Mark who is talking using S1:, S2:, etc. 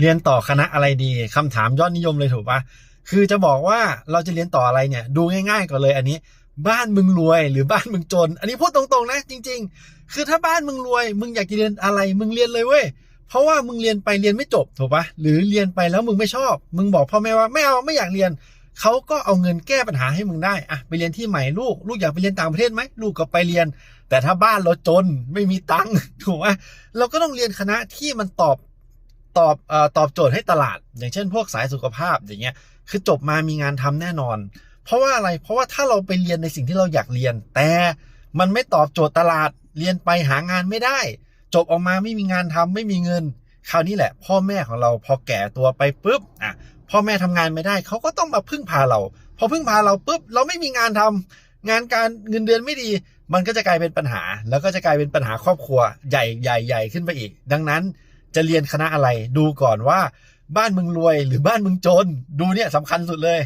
S1: เรียนต่อคณะอะไรดีคำถามยอดนิยมเลยถูกปะคือจะบอกว่าเราจะเรียนต่ออะไรเนี่ย ดูง่ายๆก่อนเลยอันนี้ บ้านมึงรวยหรือบ้านมึงจน อันนี้พูดตรงๆนะจริง ๆ คือถ้าบ้านมึงรวย มึงอยากจะเรียนอะไรมึงเรียนเลยเว้ยเพราะว่ามึงเรียนไปเรียนไม่จบถูกปะหรือเรียนไปแล้วมึงไม่ชอบ มึงบอกพ่อแม่ว่าไม่เอาไม่อยากเรียนเขาก็เอาเงินแก้ปัญหาให้มึงได้อะไปเรียนที่ใหม่ลูก ลูกอยากไปเรียนต่างประเทศไหมลูกก็ไปเรียน แต่ถ้าบ้านเราจนไม่มีตังค์ถูกไหมเราก็ต้องเรียนคณะที่มันตอบ ตอบอตอบโจทย์ให้ตลาด อย่างเช่น พวกสายสุขภาพอย่างเงี้ยคือจบมามีงานทำแน่นอน เพราะว่าอะไรเพราะว่าถ้าเราไปเรียนในสิ่งที่เราอยากเรียน แต่มันไม่ตอบโจทย์ตลาดเรียนไปหางานไม่ได้ จบออกมาไม่มีงานทำไม่มีเงิน คราวนี้แหละ พ่อแม่ของเราพอแก่ตัวไปปุ๊บอะพ่อแม่ทำงานไม่ได้เขาก็ต้องมาพึ่งพาเรา พอพึ่งพาเราปุ๊บเราไม่มีงานทำงานการเงินเดือนไม่ดี มันก็จะกลายเป็นปัญหา แล้วก็จะกลายเป็นปัญหาครอบครัวใหญ่ใหญ่ใหญ่ขึ้นไปอีก ดังนั้น จะเรียนคณะอะไร ดูก่อนว่า บ้านมึงรวยหรือบ้านมึงจน ดูเนี่ยสำคัญสุดเลย